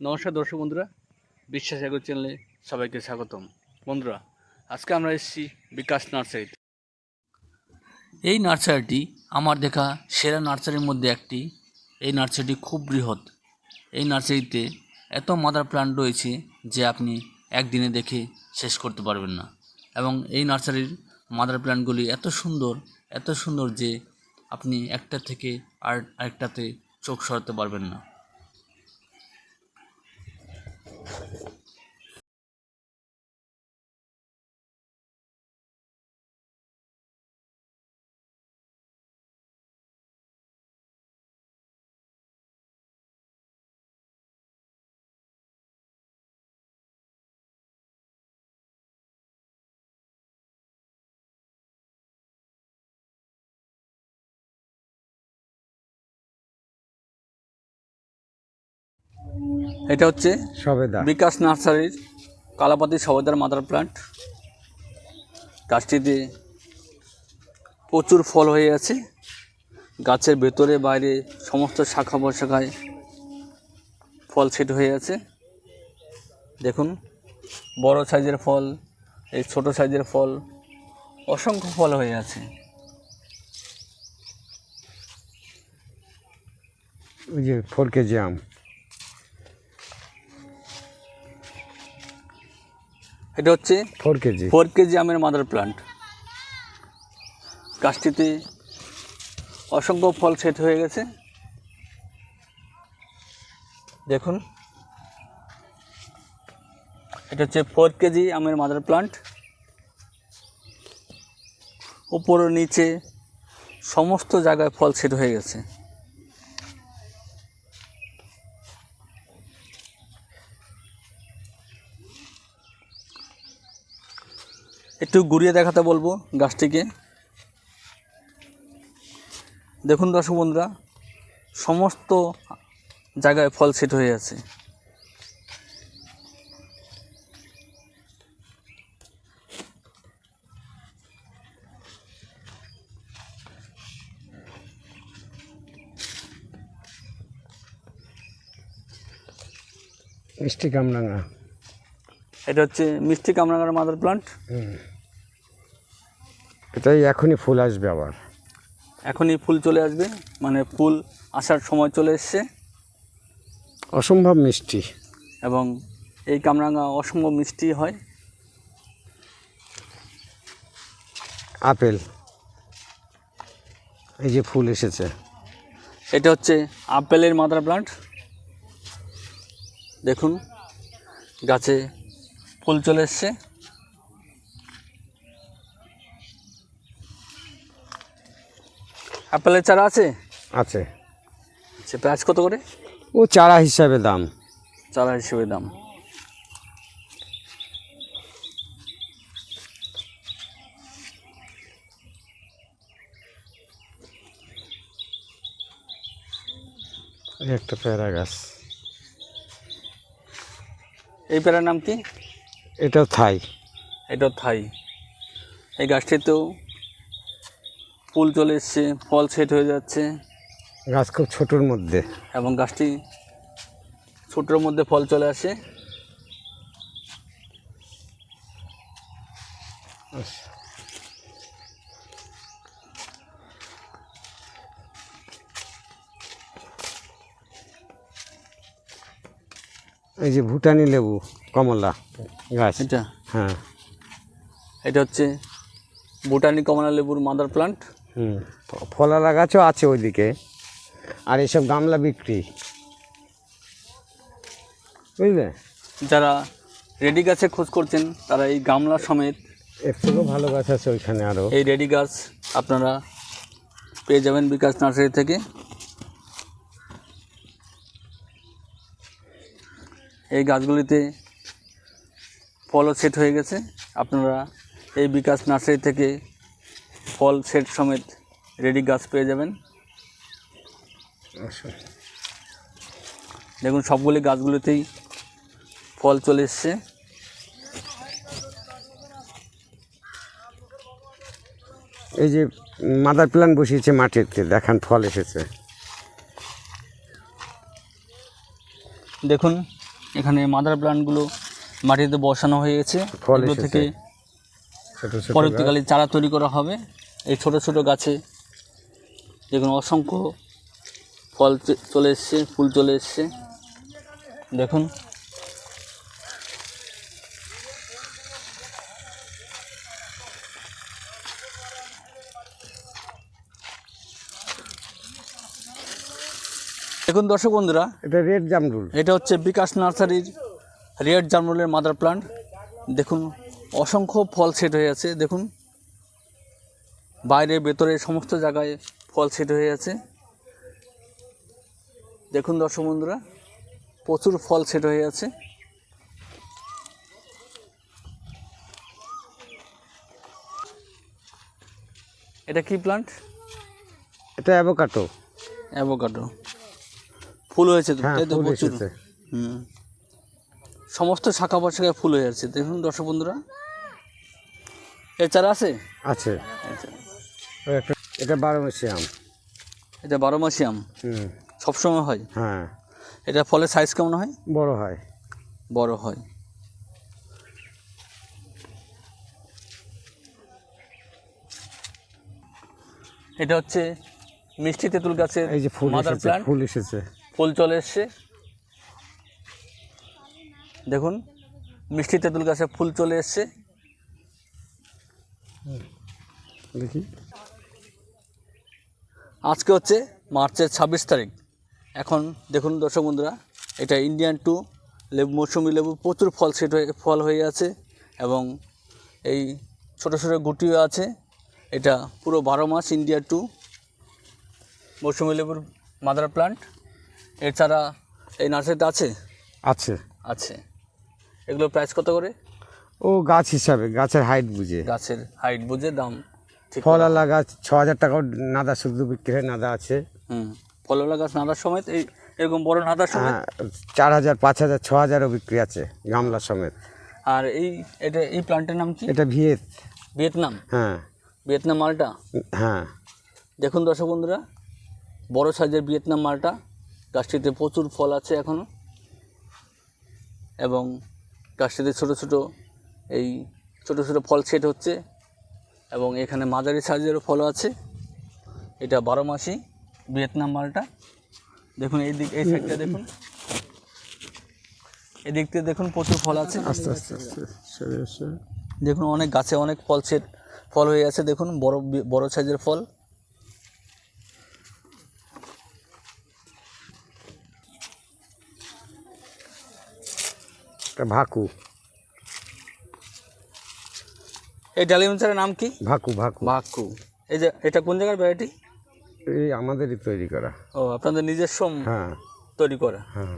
নমস্কার দর্শক বন্ধুরা, বিশ্বাস এগো চ্যানেলে সবাইকে স্বাগতম। বন্ধুরা, আজকে আমরা এসেছি বিকাশ নার্সারিতে। এই নার্সারিটি, আমার দেখা সেরা নার্সারির মধ্যে একটি। এই নার্সারিটি খুব বৃহৎ। এই নার্সারিতে এত মাদার প্ল্যান্ট রয়েছে যে আপনি একদিনে দেখে শেষ করতে পারবেন না। এবং এই নার্সারির মাদার প্ল্যান্টগুলি এত সুন্দর এত সুন্দর যে আপনি একটা থেকে আর আরেকটাতে চোখ সরাতে পারবেন না। এটা হচ্ছে সবেদা। বিকাশ নার্সারির কালাপাতি সবেদার মাদার প্লান্ট। গাছটিতে প্রচুর ফল হয়ে আছে। গাছের ভেতরে বাইরে সমস্ত শাখা প্রশাখায় ফল সেট হয়ে আছে। দেখুন বড় সাইজের ফল এই ছোট সাইজের ফল অসংখ্য ফল হয়ে আছে। ওই যে ফোর কেজি আম এটা হচ্ছে ফোর কেজি। ফোর কেজি আমের মাদার প্লান্ট গাছটিতে অসংখ্য ফল সেট হয়ে গেছে। দেখুন। এটা হচ্ছে ফোর কেজি আমের মাদার প্লান্ট উপর নিচে সমস্ত জায়গায় ফল সেট হয়ে গেছে। একটু ঘুরিয়ে দেখাতে বলব গাছটিকে। দেখুন দর্শক বন্ধুরা সমস্ত জায়গায় ফল সেট হয়ে আছে। মিষ্টি কামরাঙা। এটা হচ্ছে মিষ্টি কামরাঙার মাদার প্লান্ট। এটাই এখনই ফুল আসবে আবার। এখনই ফুল চলে আসবে মানে ফুল আসার সময় চলে এসছে। অসম্ভব মিষ্টি। এবং এই কামরাঙা অসম্ভব মিষ্টি হয়। আপেল। এই যে ফুল এসেছে। এটা হচ্ছে আপেলের মাদার প্লান্ট। দেখুন গাছে ফুল চলে এসছে। আপেলের চারা আছে? আছে। সে প্রাইস কত করে? ও চারা হিসাবে দাম। চারা হিসেবে দাম। এই একটা পেয়ারা গাছ। এই পেয়ারার নাম কি? এটা থাই। এটা থাই। এই গাছটিতেও ফুল চলে এসছে ফল সেট হয়ে যাচ্ছে। গাছ খুব ছোটোর মধ্যে। এবং গাছটি ছোটোর মধ্যে ফল চলে আসে। এই যে ভুটানি লেবু কমলা গাছ। এটা? হ্যাঁ। এটা হচ্ছে ভুটানি কমলা লেবুর মাদার প্লান্ট হুম। ফ- ফলালা গাছও আছে ওইদিকে। আর এইসব গামলা বিক্রি। বুঝলে? যারা রেডি গাছে খোঁজ করছেন তারা এই গামলা সমেত এর থেকেও ভালো গাছ আছে ওইখানে আরও এই রেডি গাছ আপনারা পেয়ে যাবেন বিকাশ নার্সারি থেকে। এই গাছগুলিতে ফলও সেট হয়ে গেছে। আপনারা এই বিকাশ নার্সারি থেকে ফল সেট সমেত রেডি গাছ পেয়ে যাবেন। দেখুন সবগুলি গাছগুলোতেই ফল চলে এসছে। এই যে মাদার প্ল্যান বসিয়েছে মাটিতে দেখান ফল এসেছে। দেখুন এখানে মাদার প্লান্টগুলো মাটিতে বসানো হয়ে গেছে। ফল থেকে। পরবর্তীকালে চারা তৈরি করা হবে। এই ছোট ছোট গাছে দেখুন অসংখ্য ফল চলে এসছে ফুল চলে এসছে। দেখুন। দেখুন দর্শক বন্ধুরা এটা রেড জামরুল। এটা হচ্ছে বিকাশ নার্সারির রেড জামরুলের মাদার প্লান্ট। দেখুন অসংখ্য ফল সেট হয়ে আছে। দেখুন। বাইরে ভেতরে সমস্ত জায়গায় ফল সেট হয়ে আছে। দেখুন দর্শক বন্ধুরা প্রচুর ফল সেট হয়ে আছে। এটা কি প্লান্ট এটা অ্যাভোকাটো অ্যাভোকাডো ফুল হয়েছে তো হ্যাঁ তাই তো প্রচুর। হুম। সমস্ত শাখা প্রশাখায় ফুল হয়ে আছে। দেখুন দর্শক বন্ধুরা। এর চারা আছে? আছে। আচ্ছা। এটা বারো মাসি আম এটা বারো মাসি আম সবসময় হয়? হ্যাঁ। এটা ফলের সাইজ কেমন হয়? বড় হয়। বড় হয়। এটা হচ্ছে মিষ্টি তেঁতুল গাছের এই যে ফুল মাদার প্লান্ট ফুল এসেছে। ফুল চলে এসছে। দেখুন মিষ্টি তেঁতুল গাছে ফুল চলে এসছে। দেখি। আজকে হচ্ছে মার্চের ছাব্বিশ তারিখ। এখন দেখুন দর্শক বন্ধুরা এটা ইন্ডিয়ান টু লেবু মৌসুমি লেবু প্রচুর ফল সেট হয়ে ফল হয়ে আছে এবং এই ছোট ছোট গুটিও আছে। এটা পুরো বারো মাস ইন্ডিয়া টু মৌসুমি লেবুর মাদার প্লান্ট এছাড়া এই নার্সারিতে আছে? আছে। আছে। এগুলো প্রাইস কত করে? ও গাছ হিসাবে গাছের হাইট বুঝে। গাছের হাইট বুঝে দাম ফলওয়ালা গাছ ছ হাজার টাকাও নাদা শুধু বিক্রি হয় নাদা আছে। হুম ফলওয়ালা গাছ নাদার সমেত এই এরকম বড় নাদার হ্যাঁ চার হাজার পাঁচ হাজার ছ হাজারও বিক্রি আছে গামলা সমেত। আর এই এটা এই প্লান্টের নাম কি? এটা ভিয়েত। ভিয়েতনাম? হ্যাঁ। ভিয়েতনাম মালটা? হ্যাঁ। দেখুন দর্শক বন্ধুরা বড় সাইজের ভিয়েতনাম মালটা গাছটিতে প্রচুর ফল আছে এখনও এবং গাছটিতে ছোট ছোট এই ছোট ছোট ফল সেট হচ্ছে। এবং এখানে মাঝারি সাইজেরও ফল আছে। এটা বারো মাসি ভিয়েতনাম মালটা। দেখুন এই দিক এই সাইডটা দেখুন। এদিক থেকে দেখুন প্রচুর ফল আছে। আস্তে আস্তে আস্তে দেখুন অনেক গাছে অনেক ফল সেট ফল হয়ে আছে। দেখুন বড় বড় সাইজের ফল। ভাকু। এই ডালিম চারের নাম কি? ভাকু ভাকু। বাক্কু এই যে এটা কোন জায়গার ভ্যারাইটি? এই আমাদেরই তৈরি করা। ও আপনাদের নিজস্ব হ্যাঁ। তৈরি করা। হ্যাঁ।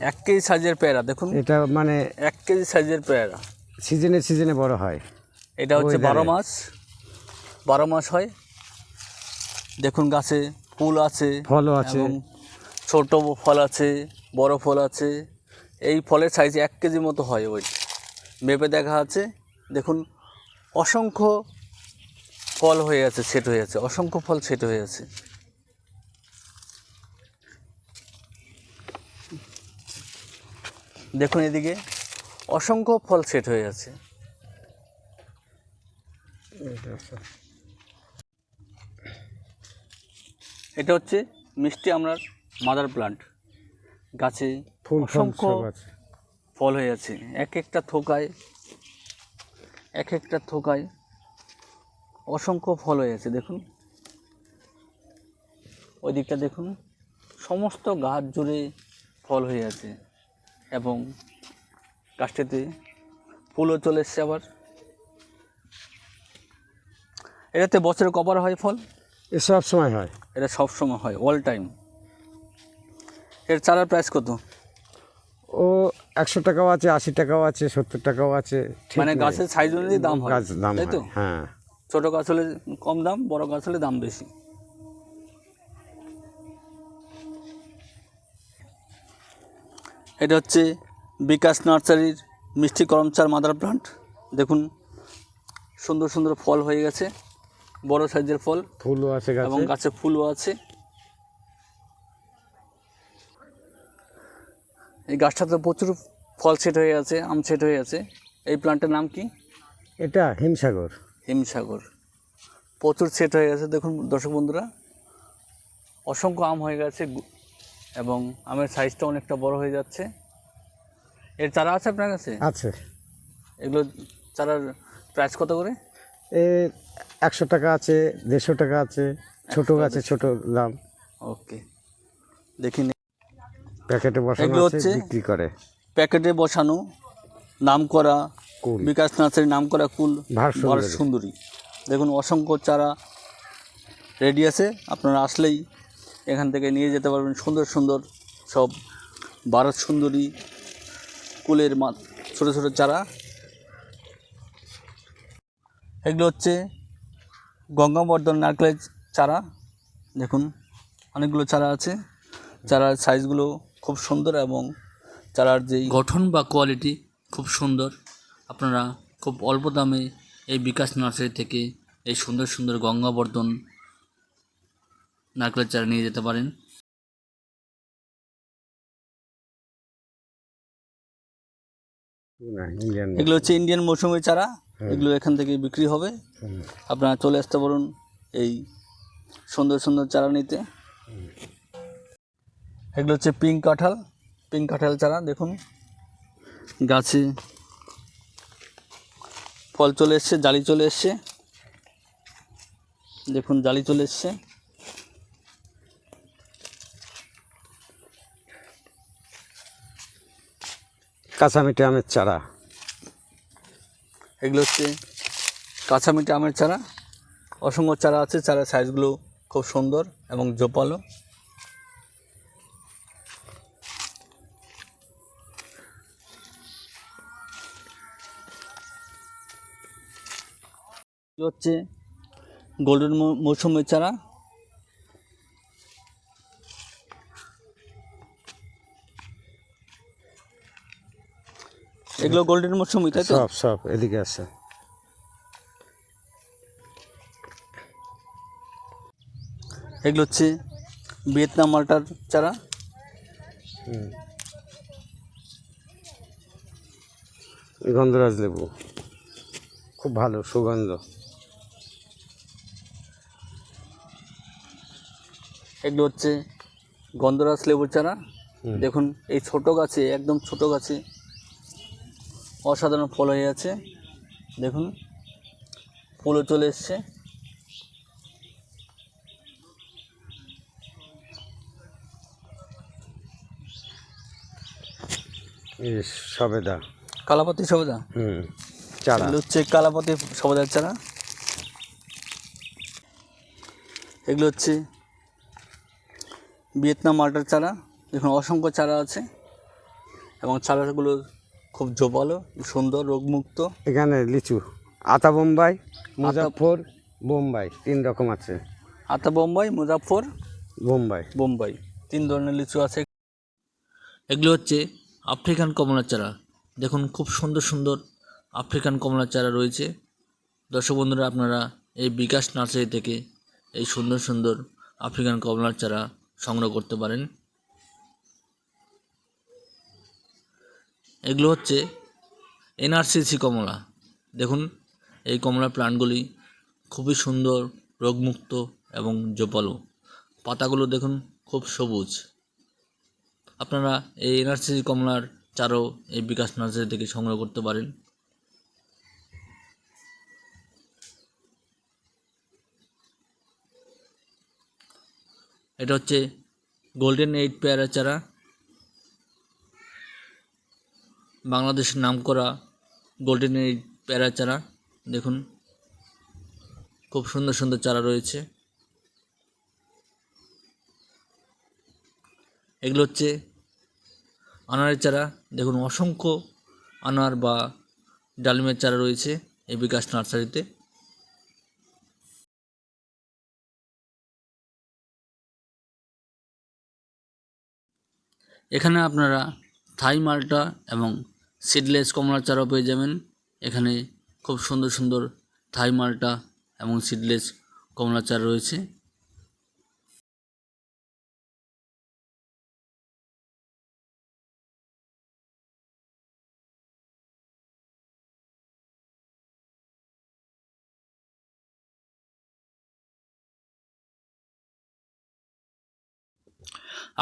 এক কেজি সাইজের পেয়ারা দেখুন। এটা মানে এক কেজি সাইজের পেয়ারা। সিজনে সিজনে বড় হয়। এটা হচ্ছে বারো মাস। বারো মাস হয়। দেখুন গাছে ফুল আছে। ফলও আছে। ছোট ফল আছে, বড় ফল আছে। এই ফলের সাইজ এক কেজি মতো হয় ওই। মেপে দেখা আছে। দেখুন, অসংখ্য ফল হয়ে আছে সেট হয়ে আছে। অসংখ্য ফল সেট হয়ে আছে। দেখুন এদিকে, অসংখ্য ফল সেট হয়ে আছে। এটা হচ্ছে মিষ্টি আমরার মাদার প্লান্ট। গাছে অসংখ্য ফল হয়ে আছে। এক একটা থোকায় এক একটা থোকায় অসংখ্য ফল হয়ে আছে দেখুন। ওই দিকটা দেখুন সমস্ত গাছ জুড়ে ফল হয়ে আছে এবং গাছটিতে ফুলও চলে এসছে আবার। এটাতে বছরে কবার হয় ফল? এ সব সময় হয়। এটা সব সময় হয় অল টাইম এর চারার প্রাইস কত? ও একশো টাকাও আছে আশি টাকাও আছে সত্তর টাকাও আছে মানে গাছের সাইজ অনুযায়ী দাম হয়। গাছ দাম তাই তো? হ্যাঁ ছোটো গাছ হলে কম দাম বড় গাছ হলে দাম বেশি। এটা হচ্ছে বিকাশ নার্সারির মিষ্টি করমচার মাদার প্লান্ট। দেখুন সুন্দর সুন্দর ফল হয়ে গেছে বড় সাইজের ফল। ফুলও আছে এবং গাছে গাছে ফুলও আছে। এই গাছটাতে প্রচুর ফল সেট হয়ে আছে আম সেট হয়ে আছে। এই প্লান্টের নাম কি? এটা হিমসাগর। হিমসাগর। প্রচুর সেট হয়ে গেছে দেখুন দর্শক বন্ধুরা। অসংখ্য আম হয়ে গেছে এবং আমের সাইজটা অনেকটা বড় হয়ে যাচ্ছে। এর চারা আছে আপনার কাছে? আছে। এগুলো চারার প্রাইস কত করে? এ একশো টাকা আছে দেড়শো টাকা আছে ছোট গাছে ছোট দাম। ওকে দেখি প্যাকেটে বসানো এগুলো আছে হচ্ছে- বিক্রি করে। প্যাকেটে বসানো নাম করা বিকাশ নার্সারি নাম করা কুল। সুন্দরী। দেখুন অসংখ্য চারা রেডি আছে। আপনারা আসলেই এখান থেকে নিয়ে যেতে পারবেন। সুন্দর সুন্দর সব ভারত সুন্দরী কুলের মা ছোটো ছোটো চারা। এগুলো হচ্ছে গঙ্গাবর্ধন নারকেলের চারা। দেখুন অনেকগুলো চারা আছে। চারার সাইজগুলো খুব সুন্দর এবং চারার যেই গঠন বা কোয়ালিটি খুব সুন্দর। আপনারা খুব অল্প দামে এই বিকাশ নার্সারি থেকে এই সুন্দর সুন্দর গঙ্গাবর্ধন নারকেলের চারা নিয়ে যেতে পারেন। এগুলো হচ্ছে ইন্ডিয়ান মৌসুমি চারা। এগুলো এখান থেকে বিক্রি হবে। আপনারা চলে আসতে পারুন এই সুন্দর সুন্দর চারা নিতে। এগুলো হচ্ছে পিঙ্ক কাঁঠাল। পিঙ্ক কাঁঠাল চারা দেখুন। গাছে ফল চলে এসছে জালি চলে এসছে। দেখুন জালি চলে এসছে। কাঁচা মিঠে আমের চারা। এগুলো হচ্ছে কাঁচা মিঠে আমের চারা। অসংখ্য চারা আছে চারার সাইজগুলো খুব সুন্দর এবং জোপালো। হচ্ছে গোল্ডেন মৌসুমের চারা। এগুলো গোল্ডেন মৌসুমি তাই তো? সব সব এদিকে আছে। এগুলো হচ্ছে ভিয়েতনাম মালটার চারা। গন্ধরাজ লেবু। খুব ভালো সুগন্ধ। এগুলো হচ্ছে গন্ধরাজ লেবুর চারা। দেখুন এই ছোট গাছে একদম ছোট গাছে অসাধারণ ফল হয়ে আছে। দেখুন ফুলও চলে এসছে। সবেদা। কালাপাতি সবেদা? হুম চারা। হচ্ছে কালাপাতি সবেদার চারা। এগুলো হচ্ছে ভিয়েতনাম মালটার চারা এখানে অসংখ্য চারা আছে এবং চারাগুলো খুব জোপালো সুন্দর রোগমুক্ত। এখানে লিচু আতা বোম্বাই মুজাফর বোম্বাই তিন রকম আছে। আতা বোম্বাই মুজাফর বোম্বাই। বোম্বাই তিন ধরনের লিচু আছে। এগুলো হচ্ছে আফ্রিকান কমলার চারা। দেখুন খুব সুন্দর সুন্দর আফ্রিকান কমলার চারা রয়েছে। দর্শক বন্ধুরা আপনারা এই বিকাশ নার্সারি থেকে এই সুন্দর সুন্দর আফ্রিকান কমলার চারা সংগ্রহ করতে পারেন। এগুলো হচ্ছে এনআরসিসি কমলা। দেখুন, এই কমলা প্লান্টগুলি খুবই সুন্দর, রোগমুক্ত এবং জোপালো। পাতাগুলো দেখুন, খুব সবুজ। আপনারা এই এনআরসিসি কমলার চারও এই বিকাশ নার্সারি থেকে সংগ্রহ করতে পারেন। এটা হচ্ছে গোল্ডেন এইট পেয়ারা চারা। বাংলাদেশের নাম করা গোল্ডেন এইট পেয়ারা চারা। দেখুন, খুব সুন্দর সুন্দর চারা রয়েছে। এগুলো হচ্ছে আনারের চারা। দেখুন, অসংখ্য আনার বা ডালিমের চারা রয়েছে এই বিকাশ নার্সারিতে। এখানে আপনারা থাই মালটা এবং সিডলেস কমলার চারাও পেয়ে যাবেন। এখানে খুব সুন্দর সুন্দর থাই মালটা এবং সিডলেস কমলা চারা রয়েছে।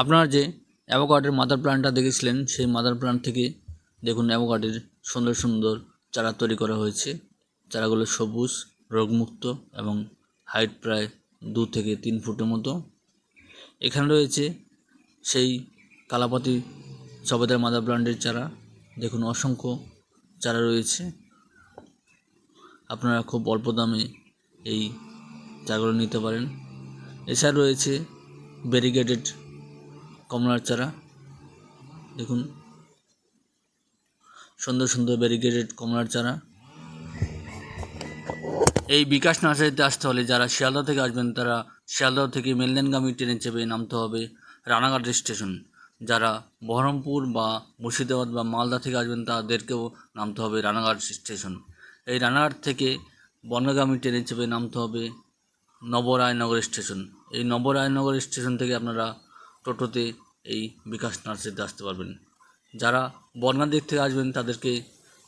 আপনারা যে অ্যাভোকাডের মাদার প্ল্যান্টটা দেখেছিলেন? সেই মাদার প্ল্যান্ট থেকে দেখুন অ্যাভোকাডের সুন্দর সুন্দর চারা তৈরি করা হয়েছে। চারাগুলো সবুজ, রোগমুক্ত এবং হাইট প্রায় দু থেকে তিন ফুটের মতো। এখানে রয়েছে সেই কালাপাতি সবেদার মাদার প্ল্যান্টের চারা। দেখুন অসংখ্য চারা রয়েছে। আপনারা খুব অল্প দামে এই চারাগুলো নিতে পারেন। এছাড়া রয়েছে ব্যারিগেডেড কমলার চারা। দেখুন। সুন্দর সুন্দর ব্যারিগেডেড কমলার চারা। এই বিকাশ নার্সারিতে আসতে হলে যারা শিয়ালদা থেকে আসবেন, তারা শিয়ালদা থেকে মেললেনগামী ট্রেনে চেপে নামতে হবে রানাঘাট স্টেশন। যারা বহরমপুর বা মুর্শিদাবাদ বা মালদা থেকে আসবেন, তাদেরকেও নামতে হবে রানাঘাট স্টেশন। এই রানাঘাট থেকে বনগামী ট্রেনে চেপে নামতে হবে নবরায়নগর স্টেশন। এই নবরায়নগর স্টেশন থেকে আপনারা টোটোতে এই বিকাশ নার্সারিতে আসতে পারবেন। যারা বনগাঁ দিক থেকে আসবেন, তাদেরকে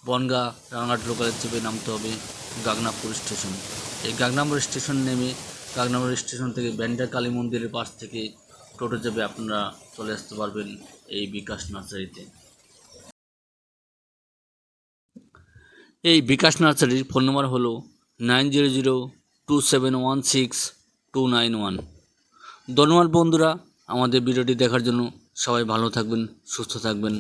বনগাঁ রানাঘাট লোকালের চেপে নামতে হবে গাগনাপুর স্টেশন। এই গাগনাপুর স্টেশন নেমে গাগনাপুর স্টেশন থেকে ব্যান্ডা কালী মন্দিরের পাশ থেকে টোটো চেপে আপনারা চলে আসতে পারবেন এই বিকাশ নার্সারিতে। এই বিকাশ নার্সারির ফোন নম্বর হলো nine zero zero two seven one six two nine one. ধন্যবাদ বন্ধুরা। আমাদের ভিডিওটি দেখার জন্য সবাই ভালো থাকবেন সুস্থ থাকবেন